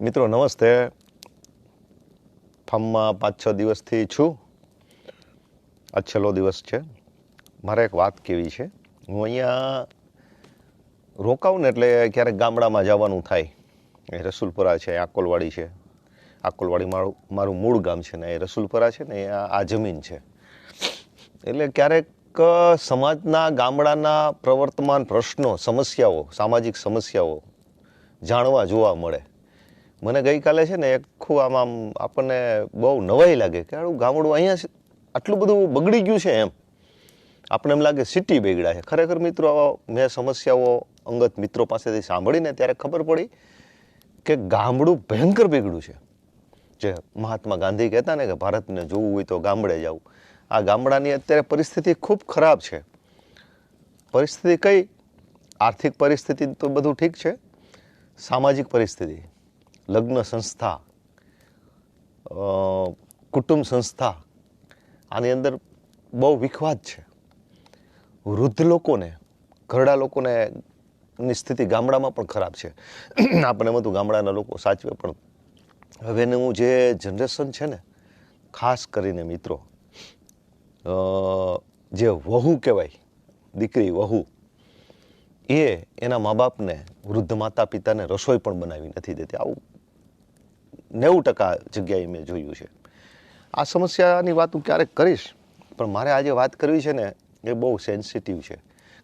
મિત્રો, નમસ્તે. ફાર્મમાં પાંચ, છ દિવસથી છું. આ છેલ્લો દિવસ છે. મારે એક વાત કેવી છે. હું અહીંયા રોકાઉં ને એટલે ક્યારેક ગામડામાં જવાનું થાય. એ રસુલપુરા છે આકોલવાડી છે. આકોલવાડી મારું મારું મૂળ ગામ છે ને એ રસુલપુરા છે ને આ જમીન છે. એટલે ક્યારેક સમાજના ગામડાના પ્રવર્તમાન પ્રશ્નો, સમસ્યાઓ, સામાજિક સમસ્યાઓ જાણવા જોવા મળે. મને ગઈકાલે છે ને ખૂબ આમ આમ આપણને બહુ નવાઈ લાગે કે આ ગામડું અહીંયા આટલું બધું બગડી ગયું છે એમ. આપણે એમ લાગે સિટી બગડ્યા છે. ખરેખર મિત્રો મેં સમસ્યાઓ અંગત મિત્રો પાસેથી સાંભળીને ત્યારે ખબર પડી કે ગામડું ભયંકર બગડ્યું છે. જે મહાત્મા ગાંધી કહેતા ને કે ભારતને જોવું હોય તો ગામડે જવું. આ ગામડાની અત્યારે પરિસ્થિતિ ખૂબ ખરાબ છે. પરિસ્થિતિ કઈ? આર્થિક પરિસ્થિતિ તો બધું ઠીક છે. સામાજિક પરિસ્થિતિ. લગ્ન સંસ્થા કુટુંબ સંસ્થા, આની અંદર બહુ વિખવાદ છે. વૃદ્ધ લોકોને, ઘરડા લોકોને ની સ્થિતિ ગામડામાં પણ ખરાબ છે. આપણે એમ હતું ગામડાના લોકો સાચવે, પણ હવેનું જે જનરેશન છે ને, ખાસ કરીને મિત્રો જે વહુ કહેવાય, દીકરી, વહુ, એ એના મા બાપને વૃદ્ધ માતા પિતાને રસોઈ પણ બનાવી નથી દેતી. આવું નેવું ટકા જગ્યાએ મેં જોયું છે. આ સમસ્યાની વાત હું ક્યારેક કરીશ, પણ મારે આજે વાત કરવી છે ને, એ બહુ સેન્સિટિવ છે.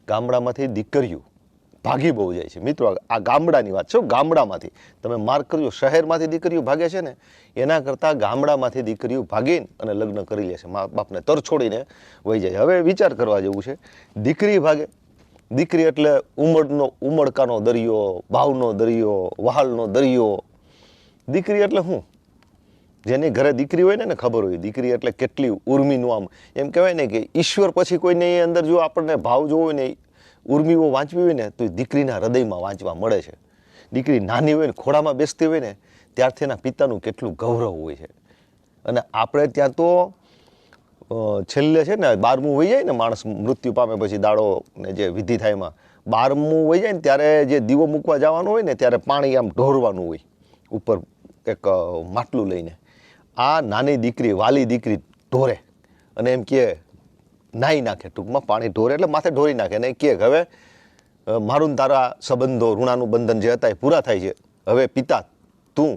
ગામડામાંથી દીકરીઓ ભાગી બહુ જાય છે. મિત્રો, આ ગામડાની વાત છે ગામડામાંથી. તમે માર્ક કરજો, શહેરમાંથી દીકરીઓ ભાગે છે ને, એના કરતાં ગામડામાંથી દીકરીઓ ભાગીને અને લગ્ન કરી લે છે. મા બાપને તર છોડીને વહી જાય હવે વિચાર કરવા જેવું છે, દીકરી ભાગે. દીકરી એટલે ઉમળનો ઉમળકાનો દરિયો, ભાવનો દરિયો, વહાલનો દરિયો દીકરી એટલે શું જેની ઘરે દીકરી હોય ને, એને ખબર હોય, દીકરી એટલે કેટલી ઉર્મીનું આમ. એમ કહેવાય ને કે ઈશ્વર પછી કોઈને એ અંદર જો આપણને ભાવ જોવો હોય ને, ઉર્મીઓ વાંચવી હોય ને, તો એ દીકરીના હૃદયમાં વાંચવા મળે છે. દીકરી નાની હોય ને, ખોળામાં બેસતી હોય ને, ત્યારથી એના પિતાનું કેટલું ગૌરવ હોય છે. અને આપણે ત્યાં તો છેલ્લે છે ને, બારમું હોઈ જાય ને, માણસ મૃત્યુ પામે પછી દાડો ને જે વિધિ થાય એમાં. બારમું હોઈ જાય ને, ત્યારે જે દીવો મૂકવા જવાનું હોય ને, ત્યારે પાણી આમ ઢોરવાનું હોય, ઉપર એક માટલું લઈને. આ નાની દીકરી, વાલી દીકરી ઢોરે અને એમ કહે, નાહી નાખે, ટૂંકમાં પાણી ઢોરે એટલે માથે ઢોરી નાખે અને કે હવે મારું તારા સંબંધો, ઋણાનું બંધન જે હતા એ પૂરા થાય છે. હવે પિતા, તું,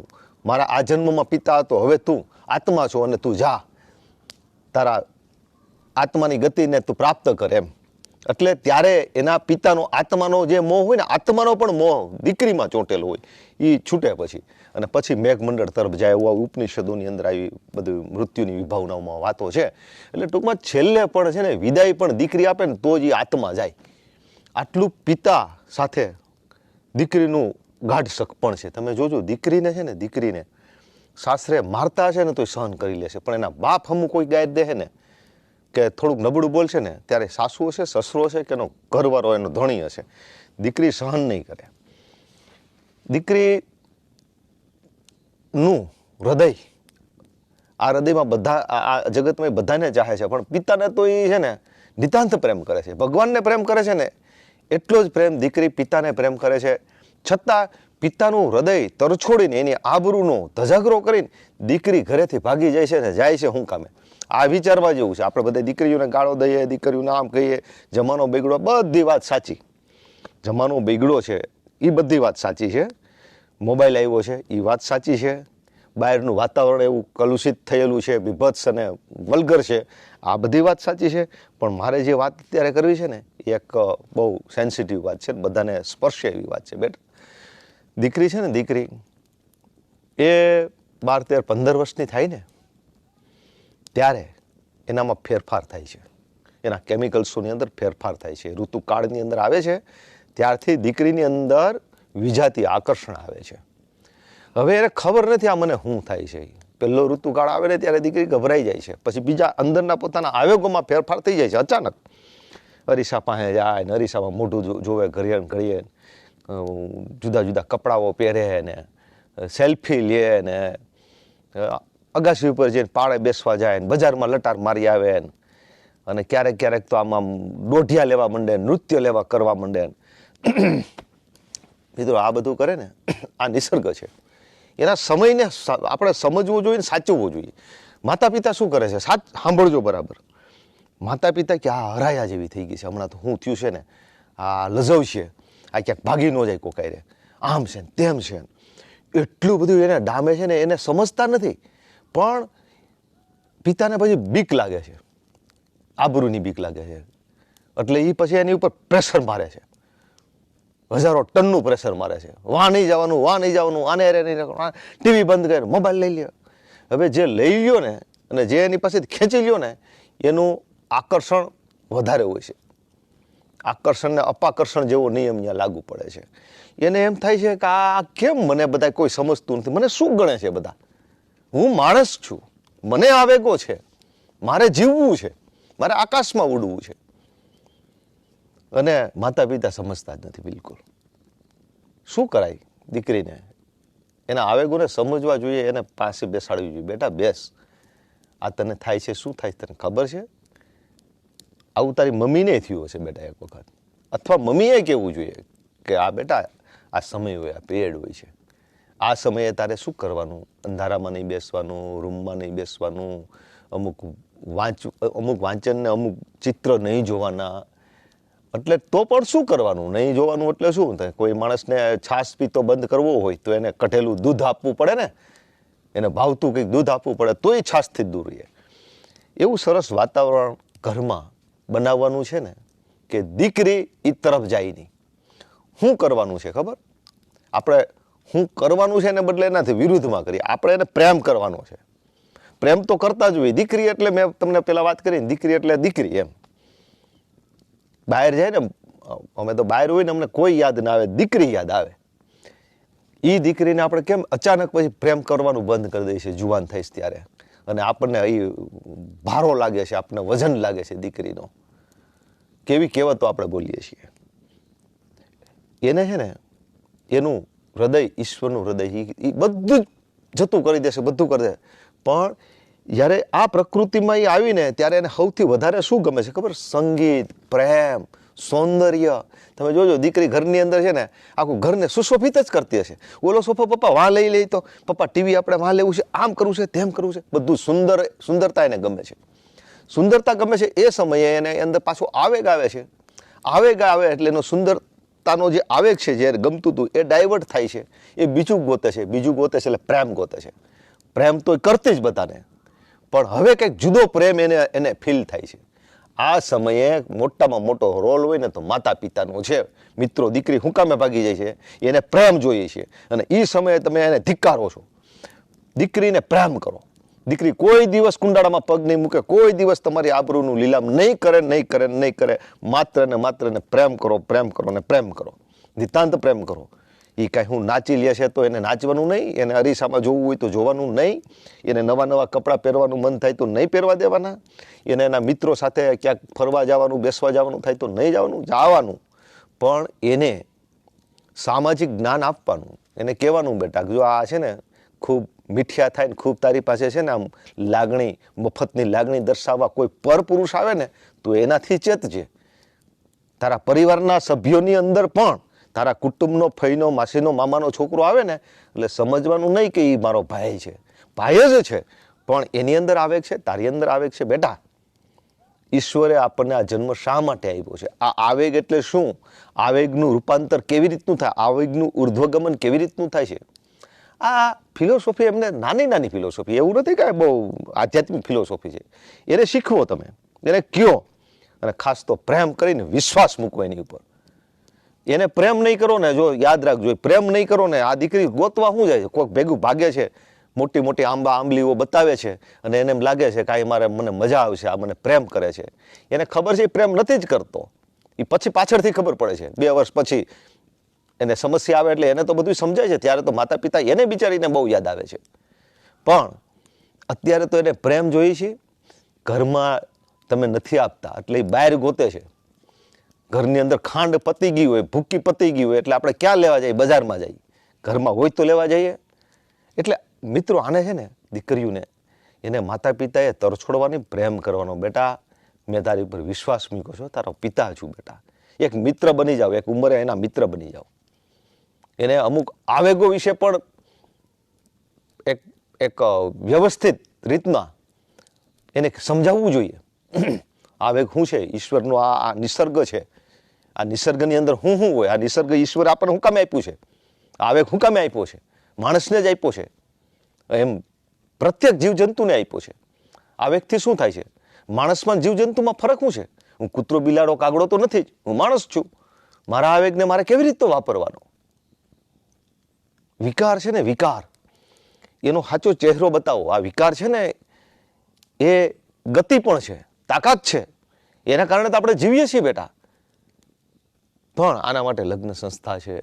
મારા આ જન્મમાં પિતા હતો, હવે તું આત્મા છો અને તું જા. તારા આત્માની ગતિને તું પ્રાપ્ત કર એમ. એટલે ત્યારે એના પિતાનો આત્માનો જે મોહ હોય ને, આત્માનો પણ મોહ દીકરીમાં ચોંટેલો હોય એ છૂટે પછી. અને પછી મેઘમંડળ તરફ જાય એવું આ ઉપનિષદોની અંદર આવી બધી મૃત્યુની વિભાવનાઓમાં વાતો છે. એટલે ટૂંકમાં છેલ્લે પણ છે ને, વિદાય પણ દીકરી આપે ને, તો જ એ આત્મા જાય. આટલું પિતા સાથે દીકરીનું ગાઢ શક પણ છે. તમે જોજો, દીકરીને છે ને, દીકરીને સાસરે મારતા છે ને તો સહન કરી લેશે. પણ એના બાપ હમું કોઈ ગાય દે ને કે થોડુંક નબળું બોલશે ને, ત્યારે સાસુ હશે સસરો હશે કે એનો ઘરવાળો એનો ધણી હશે દીકરી સહન નહીં કરે. દીકરીનું હૃદય આ હૃદયમાં બધા, આ જગતમાં બધાને ચાહે છે, પણ પિતાને તો એ છે ને, નિતાંત પ્રેમ કરે છે. ભગવાનને પ્રેમ કરે છે ને, એટલો જ પ્રેમ દીકરી પિતાને પ્રેમ કરે છે. છતાં પિતાનું હૃદય તરછોડીને એની આબરૂનો ધજાગરો કરીને દીકરી ઘરેથી ભાગી જાય છે ને, જાય છે હું કામે આ વિચારવા જેવું છે. આપણે બધા દીકરીઓને ગાળો દઈએ, દીકરીઓને આમ કહીએ, જમાનો બગડો બધી વાત સાચી. જમાનો બગડો છે એ બધી વાત સાચી છે. મોબાઈલ આવ્યો છે એ વાત સાચી છે. બહારનું વાતાવરણ એવું કલુષિત થયેલું છે, વિભત્સ અને વલ્ગર છે. આ બધી વાત સાચી છે. પણ મારે જે વાત અત્યારે કરવી છે ને, એ એક બહુ સેન્સિટિવ વાત છે બધાને સ્પર્શે એવી વાત છે. બેટ, દીકરી છે ને, દીકરી, એ બાર તેર પંદર વર્ષની થાય ને ત્યારે એનામાં ફેરફાર થાય છે. એના કેમિકલ્સોની અંદર ફેરફાર થાય છે. ઋતુકાળની અંદર આવે છે, ત્યારથી દીકરીની અંદર વિજાતી આકર્ષણ આવે છે. હવે એને ખબર નથી આ મને શું થાય છે. પહેલો ઋતુકાળ આવે ને ત્યારે દીકરી ગભરાઈ જાય છે. પછી બીજા અંદરના પોતાના આવેગોમાં ફેરફાર થઈ જાય છે, અચાનક. અરીસા પાસે જાય ને અરીસામાં મોઢું જોવે, ઘડીએ ઘડીએ જુદા જુદા કપડાઓ પહેરે ને, સેલ્ફી લે ને અગાસી ઉપર જઈને પાળે બેસવા જાય ને બજારમાં લટાર મારી આવે ને અને ક્યારેક ક્યારેક તો આમ દોઢિયા લેવા માંડે નૃત્ય લેવા કરવા માંડે મિત્રો, આ બધું કરે ને, આ નિસર્ગ છે. એના સમયને આપણે સમજવો જોઈએ ને સાચવવો જોઈએ. માતા પિતા શું કરે છે? સાચ, સાંભળજો બરાબર. માતા પિતા કે, આ હરાયા જેવી થઈ ગઈ છે. હમણાં તો હું થયું છે ને, આ લઝવ છે આ ક્યાંક ભાગી ન જાય કોકાઈ રે આમ છે ને તેમ છે. એટલું બધું એને ડામે છે ને, એને સમજતા નથી. પણ પિતાને પછી બીક લાગે છે. આબરૂની બીક લાગે છે. એટલે એ પછી એની ઉપર પ્રેશર મારે છે. હજારો ટનનું પ્રેશર મારે છે. વાહ નહીં જવાનું વાહ નહીં જવાનું, આને અરે નહીં ટીવી બંધ કર, મોબાઈલ લઈ લ્યો. હવે જે લઈ લ્યો ને, અને જે એની પાસે ખેંચી લ્યો ને, એનું આકર્ષણ વધારે હોય છે. આકર્ષણને અપાકર્ષણ જેવો નિયમ અહીંયા લાગુ પડે છે. એને એમ થાય છે કે આ કેમ મને બધા કોઈ સમજતું નથી? મને શું ગણે છે બધા? હું માણસ છું. મને આવેગો છે. મારે જીવવું છે. મારે આકાશમાં ઉડવું છે. અને માતા પિતા સમજતા જ નથી બિલકુલ. શું કરાય દીકરીને? એના આવેગોને સમજવા જોઈએ, એને પાસે બેસાડવી જોઈએ. બેટા, બેસ. આ તને થાય છે, શું થાય તને ખબર છે? આવું તારી મમ્મીને થયું હશે બેટા એક વખત. અથવા મમ્મીએ કહેવું જોઈએ કે, આ બેટા, આ સમય હોય, આ પીરિયડ હોય છે. આ સમયે તારે શું કરવાનું? અંધારામાં નહીં બેસવાનું, રૂમમાં નહીં બેસવાનું, અમુક વાંચ, અમુક વાંચનને અમુક ચિત્ર નહીં જોવાના. એટલે તો પણ શું કરવાનું? નહીં જોવાનું એટલે શું? થાય કોઈ માણસને છાશ પીતો બંધ કરવો હોય તો એને કઢેલું દૂધ આપવું પડે ને? એને ભાવતું કંઈક દૂધ આપવું પડે, તોય છાશથી દૂર રહે. એવું સરસ વાતાવરણ ઘરમાં બનાવવાનું છે ને, કે દીકરી એ તરફ જાય નહીં. શું કરવાનું છે ખબર? આપણે શું કરવાનું છે એને બદલે એનાથી વિરુદ્ધમાં કરીએ આપણે એને પ્રેમ કરવાનો છે. પ્રેમ તો કરતા જ હોય. દીકરી એટલે મેં તમને પહેલાં વાત કરી દીકરી એટલે દીકરી એમ. બહાર જાય ને, અમે તો બહાર હોય ને, અમને કોઈ યાદ ના આવે, દીકરી યાદ આવે. એ દીકરીને આપણે કેમ અચાનક પછી પ્રેમ કરવાનું બંધ કરી દઈએ છીએ, જુવાન થઈશ ત્યારે. અને આપણને એ ભારો લાગે છે આપણને વજન લાગે છે દીકરીનો. કેવી કહેવતો આપણે બોલીએ છીએ. એને છે ને, એનું હૃદય, ઈશ્વરનું હૃદય. એ બધું જ જતું કરી દેશે, બધું કરી દે પણ જ્યારે આ પ્રકૃતિમાં એ આવીને, ત્યારે એને સૌથી વધારે શું ગમે છે ખબર? સંગીત, પ્રેમ, સૌંદર્ય. તમે જોજો, દીકરી ઘરની અંદર છે ને, આખું ઘરને સુશોભિત જ કરતી હશે. ઓલો સોફો, પપ્પા વાં લઈ લઈ તો. પપ્પા, ટીવી આપણે વાં લેવું છે. આમ કરવું છે, તેમ કરવું છે. બધું સુંદર, સુંદરતા એને ગમે છે. સુંદરતા ગમે છે એ સમયે એને અંદર પાછું આવેગ આવે છે. આવેગ આવે એટલે એનો સુંદરતાનો જે આવેગ છે જે ગમતું હતું, એ ડાયવર્ટ થાય છે. એ બીજું ગોતે છે. બીજું ગોતે છે એટલે પ્રેમ ગોતે છે. પ્રેમ તો કરતી જ બધાને. પણ હવે કંઈક જુદો પ્રેમ એને એને ફીલ થાય છે. આ સમયે મોટામાં મોટો રોલ હોય ને તો માતા પિતાનો છે. મિત્રો, દીકરી હુંકામે ભાગી જાય છે? એને પ્રેમ જોઈએ છે. અને એ સમયે તમે એને ધિક્કારો છો. દીકરીને પ્રેમ કરો. દીકરી કોઈ દિવસ કુંડાળામાં પગ નહીં મૂકે, કોઈ દિવસ તમારી આબરૂનું લીલામ નહીં કરે નહીં કરે નહીં કરે. માત્ર ને માત્ર ને પ્રેમ કરો પ્રેમ કરો ને પ્રેમ કરો. નિતાંત પ્રેમ કરો. એ કાંઈ હું નાચી લે છે તો એને નાચવાનું નહીં, એને અરીસામાં જોવું હોય તો જોવાનું નહીં, એને નવા નવા કપડાં પહેરવાનું મન થાય તો નહીં પહેરવા દેવાના, એને એના મિત્રો સાથે ક્યાંક ફરવા જવાનું, બેસવા જવાનું થાય તો નહીં જવાનું જવાનું. પણ એને સામાજિક જ્ઞાન આપવાનું, એને કહેવાનું બેટા, જો આ છે ને ખૂબ મીઠિયા થાય ને ખૂબ તારી પાસે છે ને આમ લાગણી, મફતની લાગણી દર્શાવવા કોઈ પરપુરુષ આવે ને, તો એનાથી ચેતજે. તારા પરિવારના સભ્યોની અંદર પણ તારા કુટુંબનો, ફઈનો, માસીનો, મામાનો છોકરો આવે ને, એટલે સમજવાનું નહીં કે એ મારો ભાઈ છે. ભાઈ જ છે, પણ એની અંદર આવેગ છે, તારી અંદર આવેગ છે, બેટા. ઈશ્વરે આપણને આ જન્મ શા માટે આપ્યો છે? આ આવેગ એટલે શું? આવેગનું રૂપાંતર કેવી રીતનું થાય? આવેગનું ઉર્ધ્વગમન કેવી રીતનું થાય છે? આ ફિલોસોફી એમને નાની નાની ફિલોસોફી. એવું નથી કે બહુ આધ્યાત્મિક ફિલોસોફી છે. એને શીખવો તમે. એને કયો. અને ખાસ તો પ્રેમ કરીને વિશ્વાસ મૂકવો એની ઉપર. એને પ્રેમ નહીં કરો ને, જો યાદ રાખજો પ્રેમ નહીં કરો ને, આ દીકરી ગોતવા શું જાય છે? કોઈક ભેગું ભાગે છે, મોટી મોટી આંબા આંબલીઓ બતાવે છે, અને એને એમ લાગે છે કે આ મારે મને મજા આવશે, આ મને પ્રેમ કરે છે. એને ખબર છે એ પ્રેમ નથી જ કરતો. એ પછી પાછળથી ખબર પડે છે. બે વર્ષ પછી એને સમસ્યા આવે એટલે એને તો બધું સમજાય છે. ત્યારે તો માતા પિતા એને બિચારીને બહુ યાદ આવે છે. પણ અત્યારે તો એને પ્રેમ જોઈએ છે. ઘરમાં તમે નથી આપતા, એટલે એ બહાર ગોતે છે. ઘરની અંદર ખાંડ પતી ગઈ હોય, ભૂકી પતી ગઈ હોય, એટલે આપણે ક્યાં લેવા જઈએ? બજારમાં જઈએ. ઘરમાં હોય તો લેવા જઈએ. એટલે મિત્રો આને છે ને દીકરીઓને એને માતા પિતાએ તરછોડવાની પ્રેમ કરવાનો. બેટા, મેં તારી ઉપર વિશ્વાસ મૂક્યો છો. તારો પિતા છું બેટા. એક મિત્ર બની જાઓ. એક ઉંમરે એના મિત્ર બની જાઓ. એને અમુક આવેગો વિશે પણ એક એક વ્યવસ્થિત રીતના એને સમજાવવું જોઈએ. આવેગ શું છે? ઈશ્વરનો આ આ નિસર્ગ છે. આ નિસર્ગની અંદર હું શું હોય? આ નિસર્ગ ઈશ્વર આપણને હું કામે આપ્યું છે? આવેગ હું કામે આપ્યો છે? માણસને જ આપ્યો છે. એમ પ્રત્યેક જીવજંતુને આપ્યો છે. આવેગથી શું થાય છે? માણસમાં જીવજંતુમાં ફરક શું છે? હું કૂતરો, બિલાડો, કાગડો તો નથી જ. હું માણસ છું. મારા આવેગને મારે કેવી રીતે વાપરવાનો? વિકાર છે ને વિકાર. એનો સાચો ચહેરો બતાવો. આ વિકાર છે ને એ ગતિ પણ છે, તાકાત છે. એના કારણે તો આપણે જીવીએ છીએ બેટા. પણ આના માટે લગ્ન સંસ્થા છે,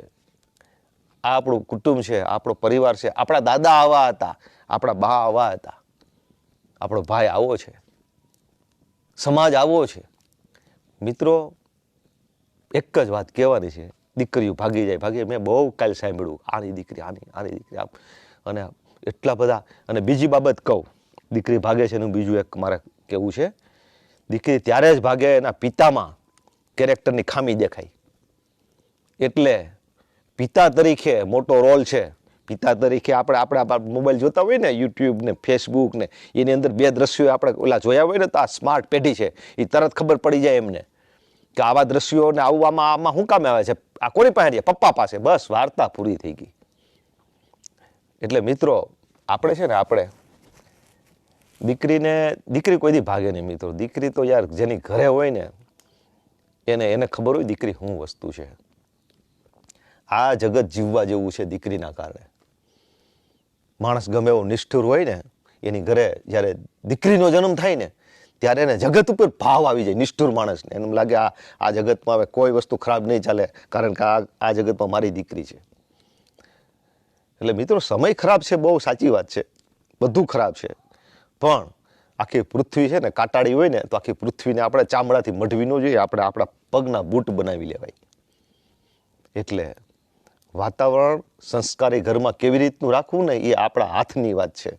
આ આપણું કુટુંબ છે આપણો પરિવાર છે, આપણા દાદા આવા હતા, આપણા બા આવા હતા. આપણો ભાઈ આવો છે, સમાજ આવો છે. મિત્રો, એક જ વાત કહેવાની છે. દીકરીઓ ભાગી જાય, ભાગી મેં બહુ કાલ સાંભળ્યું, આની દીકરી, આની આની દીકરી, આમ. અને એટલા બધા, અને બીજી બાબત કહું, દીકરી ભાગે છે એનું બીજું એક મારે કહેવું છે. દીકરી ત્યારે જ ભાગે, એના પિતામાં કેરેક્ટરની ખામી દેખાય. એટલે પિતા તરીકે મોટો રોલ છે. પિતા તરીકે આપણે આપણે મોબાઈલ જોતા હોય ને યુટ્યુબ ને ફેસબુક ને, એની અંદર બે દ્રશ્યો આપણે ઓલા જોયા હોય ને, તો આ સ્માર્ટ પેઢી છે. એ તરત ખબર પડી જાય એમને. કે આવા દ્રશ્યો ને આવું આમાં આમાં શું કામે આવે છે? આ કોની પાસે છે પપ્પા પાસે. બસ, વાર્તા પૂરી થઈ ગઈ. એટલે મિત્રો, આપણે છે ને, આપણે દીકરીને, દીકરી કોઈ દી ભાગે નહીં મિત્રો. દીકરી તો યાર જેની ઘરે હોય ને, એને એને ખબર હોય દીકરી શું વસ્તુ છે. આ જગત જીવવા જેવું છે દીકરીના કારણે. માણસ ગમે એવો નિષ્ઠુર હોય ને, એની ઘરે જ્યારે દીકરીનો જન્મ થાય ને ત્યારે એને જગત ઉપર ભાવ આવી જાય, નિષ્ઠુર માણસને. એમ લાગે આ આ જગતમાં હવે કોઈ વસ્તુ ખરાબ નહીં ચાલે, કારણ કે આ આ જગતમાં મારી દીકરી છે. એટલે મિત્રો, સમય ખરાબ છે બહુ સાચી વાત છે. બધું ખરાબ છે. પણ આખી પૃથ્વી છે ને કાટાળી હોય ને, તો આખી પૃથ્વીને આપણે ચામડાથી મઢવી ન જોઈએ, આપણે આપણા પગના બૂટ બનાવી લેવાય. એટલે વાતાવરણ સંસ્કારી ઘરમાં કેવી રીતનું રાખવું ને, એ આપણા હાથની વાત છે.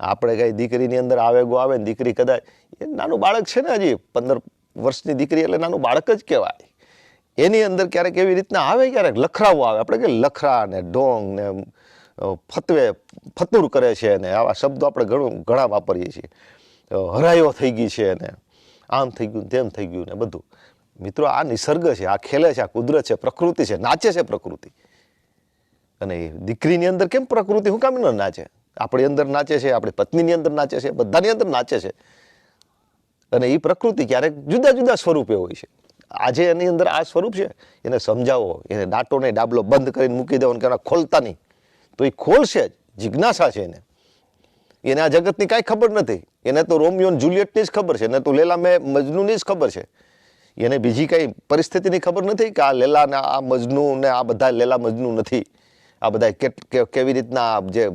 આપણે કાંઈ દીકરીની અંદર આવેગો આવે ને, દીકરી કદાચ એ નાનું બાળક છે ને હજી પંદર વર્ષની દીકરી એટલે નાનું બાળક જ કહેવાય. એની અંદર ક્યારેક એવી રીતના આવે, ક્યારેક લખરાવો આવે. આપણે કે લખરા ને ડોંગ ને ફતવે, ફતુર કરે છે ને, આવા શબ્દો આપણે ઘણું, ઘણા વાપરીએ છીએ. હરાયો થઈ ગઈ છે ને, આમ થઈ ગયું તેમ થઈ ગયું ને બધું. મિત્રો, આ નિસર્ગ છે, આ ખેલે છે, આ કુદરત છે, પ્રકૃતિ છે, નાચે છે પ્રકૃતિ. અને દીકરીની અંદર કેમ પ્રકૃતિ? હું કામ ન નાચે? આપણી અંદર નાચે છે, આપણી પત્નીની અંદર નાચે છે, બધાની અંદર નાચે છે. અને એ પ્રકૃતિ ક્યારેક જુદા જુદા સ્વરૂપે હોય છે. આજે એની અંદર આ સ્વરૂપ છે, એને સમજાવો, એને દાંટોને ડાબલો બંધ કરીને મૂકી દેવો કે ખોલતા નહીં. તો એ ખોલશે જ, જિજ્ઞાસા છે એને. એને આ જગતની કાંઈ ખબર નથી. એને તો રોમિયો જુલિયટની જ ખબર છે, એને તો લેલા મેં મજનુની જ ખબર છે. એને બીજી કાંઈ પરિસ્થિતિની ખબર નથી કે આ લેલા ને આ મજનુ ને આ બધા લેલા મજનુ નથી. આ બધા કેટ કેવી રીતના જે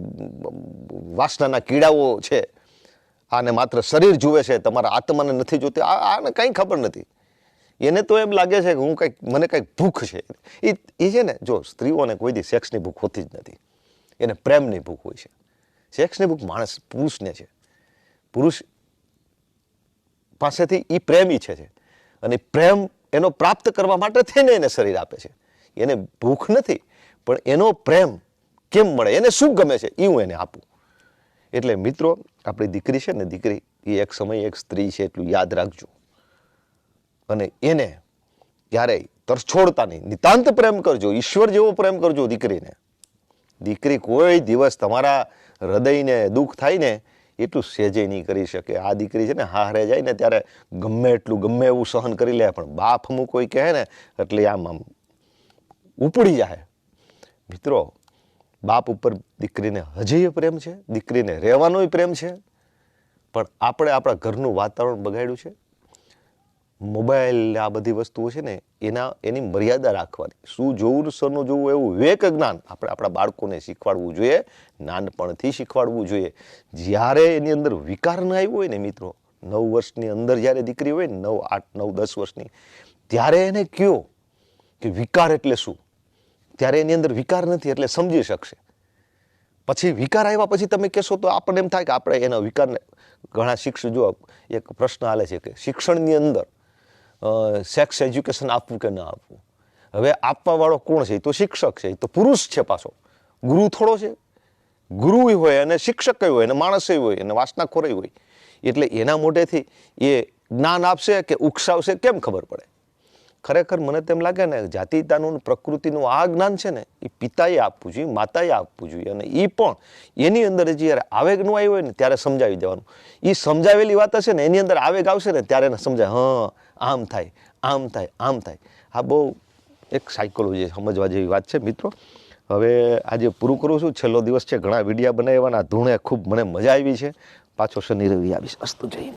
વાસનાના કીડાઓ છે આને માત્ર શરીર જુએ છે, તમારા આત્માને નથી જોતી. આને કંઈ ખબર નથી. એને તો એમ લાગે છે કે હું કંઈક મને કંઈક ભૂખ છે. એ એ છે ને, જો સ્ત્રીઓને કોઈ દી સેક્સની ભૂખ હોતી જ નથી. એને પ્રેમની ભૂખ હોય છે. સેક્સની ભૂખ માણસ પુરુષને છે. પુરુષ પાસેથી એ પ્રેમી છે છે. અને પ્રેમ એનો પ્રાપ્ત કરવા માટે થઈને એને શરીર આપે છે. એને ભૂખ નથી, પણ એનો પ્રેમ કેમ મળે? એને શું ગમે છે? એ હું એને આપું. એટલે મિત્રો, આપણી દીકરી છે ને, દીકરી, એ એક સમય એક સ્ત્રી છે એટલું યાદ રાખજો. અને એને ક્યારેય તરછોડતા નહીં નિતાંત પ્રેમ કરજો, ઈશ્વર જેવો પ્રેમ કરજો દીકરીને. દીકરી કોઈ દિવસ તમારા હૃદયને દુઃખ થાય ને, એટલું સહેજે નહીં કરી શકે. આ દીકરી છે ને હારે જાય ને, ત્યારે ગમે એટલું, ગમે એવું સહન કરી લે, પણ બાપ અમુક કોઈ કહે ને, એટલે આમ આમ ઉપડી જાય. મિત્રો બાપ ઉપર દીકરીને હજી પ્રેમ છે, દીકરીને રહેવાનોય પ્રેમ છે. પણ આપણે આપણા ઘરનું વાતાવરણ બગાડ્યું છે. મોબાઈલ, આ બધી વસ્તુઓ છે ને, એના, એની મર્યાદા રાખવાની. શું જોવું ને ન જોવું એવું વિવેક જ્ઞાન આપણે આપણા બાળકોને શીખવાડવું જોઈએ, નાનપણથી શીખવાડવું જોઈએ. જ્યારે એની અંદર વિકાર ન આવ્યો હોય ને મિત્રો, નવ વર્ષની અંદર જ્યારે દીકરી હોય ને, નવ, આઠ, નવ, દસ વર્ષની, ત્યારે એને કયો કે વિકાર એટલે શું? ત્યારે એની અંદર વિકાર નથી, એટલે સમજી શકશે. પછી વિકાર આવ્યા પછી તમે કહેશો તો આપણને એમ થાય કે આપણે એના વિકારને ઘણા શિક્ષક જો એક પ્રશ્ન હાલે છે કે શિક્ષણની અંદર સેક્સ એજ્યુકેશન આપવું કે ન આપવું? હવે આપવાવાળો કોણ છે? તો શિક્ષક છે તો પુરુષ છે પાછો. ગુરુ થોડો છે. ગુરુ હોય અને શિક્ષક હોય અને માણસ હોય અને વાસનાખોર હોય. એટલે એના મોઢેથી એ જ્ઞાન આપશે કે ઉકસાવશે કેમ ખબર પડે? ખરેખર મને તેમ લાગે ને, જાતિતાનું ને પ્રકૃતિનું આ જ્ઞાન છે ને એ પિતાએ આપવું જોઈએ, માતાએ આપવું જોઈએ. અને એ પણ એની અંદર જ્યારે આવેગનું આવ્યું હોય ને, ત્યારે સમજાવી દેવાનું. એ સમજાવેલી વાત હશે ને, એની અંદર આવેગ આવશે ને, ત્યારે એને સમજાય, હા, આમ થાય આમ થાય આમ થાય. આ બહુ એક સાયકોલોજી સમજવા જેવી વાત છે, મિત્રો. હવે આજે પૂરું કરું છું. છેલ્લો દિવસ છે, ઘણા વિડીયા બનાવવાના ધૂણે ખૂબ મને મજા આવી છે. પાછો શનિ રવિ આવીશ. અસ્તુ જઈ